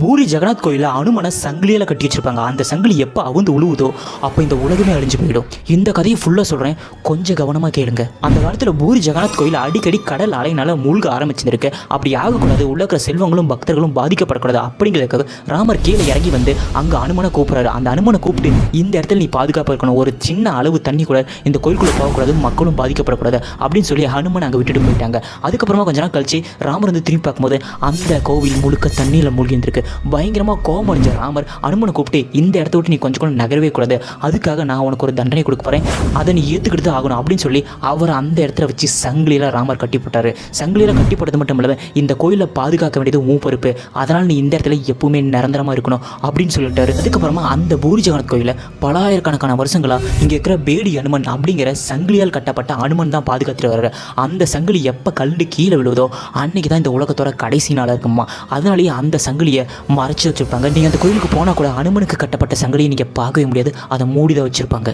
பூரி ஜெகநாத் கோயிலில் அனுமனை சங்கிலியில் கட்டி வச்சிருப்பாங்க. அந்த சங்கிலி எப்போ அவுந்து உழுவுதோ அப்போ இந்த உலகமே அழிஞ்சு போயிடும். இந்த கதையை ஃபுல்லாக சொல்கிறேன் கொஞ்சம் கவனமாக கேளுங்க. அந்த காலத்தில் பூரி ஜெகநாத் கோயில் அடிக்கடி கடல் அலையினால மூழ்க ஆரம்பிச்சிருக்கு அப்படி ஆகக்கூடாது. உள்ள இருக்கிற செல்வங்களும் பக்தர்களும் பாதிக்கப்படக்கூடாது. அப்படிங்கிறதுக்காக ராமர் கீழே இறங்கி வந்து அங்கே அனுமனை கூப்பிட்றாரு. அந்த அனுமனை கூப்பிட்டு இந்த இடத்துல நீ பாதுகாப்பாக இருக்கணும். ஒரு சின்ன அளவு தண்ணி கூட இந்த கோயிலுக்குள்ளே போகக்கூடாது. மக்களும் பாதிக்கப்படக்கூடாது. அப்படின்னு சொல்லி ஹனுமன் அங்கே விட்டுட்டு போயிட்டாங்க. அதுக்கப்புறமா கொஞ்ச நாள் கழிச்சு ராமர் வந்து திரும்பி பார்க்கும்போது அந்த கோவில் முழுக்க தண்ணியில் மூழ்கி இருந்திருக்கு பயங்கரமாக கோபம் அடைஞ்ச ராமர் அனுமனை கூப்பிட்டு இந்த இடத்த விட்டு நீ கொஞ்சம் கூட நகரவே கூடாது. அதுக்காக நான் உனக்கு ஒரு தண்டனை கொடுக்க போகிறேன் அதை நீ ஏற்றுக்கிட்டு தான் ஆகணும் அப்படின்னு சொல்லி அவர் அந்த இடத்துல வச்சு சங்கிலியில் ராமர் கட்டி போட்டார். சங்கிலியில் கட்டி போட்டது மட்டும் இல்லாமல் இந்த கோயிலை பாதுகாக்க வேண்டியது ஊ பொறுப்பு. அதனால் நீ இந்த இடத்துல எப்பவுமே நிரந்தரமாக இருக்கணும் அப்படின்னு சொல்லிட்டாரு. அதுக்கப்புறமா அந்த பூரி ஜெகநாத் கோயிலை பலாயிரக்கணக்கான வருஷங்களாக இங்கே இருக்கிற பேடி அனுமன் அப்படிங்கிற சங்கிலியால் கட்டப்பட்ட அனுமன் தான் பாதுகாத்துட்டு வர்றாரு. அந்த சங்கிலி எப்போ கல்டு கீழே விழுவதோ அன்னைக்கு தான் இந்த உலகத்தோட கடைசி நாளாக இருக்குமா அதனாலேயே அந்த சங்கிலியை மறைச்சி வச்சுருப்பாங்க. நீங்கள் அந்த கோயிலுக்கு போனால் கூட அனுமனுக்கு கட்டப்பட்ட சங்கிலியை நீங்கள் பார்க்கவே முடியாது. அதை மூடிதான் வச்சுருப்பாங்க.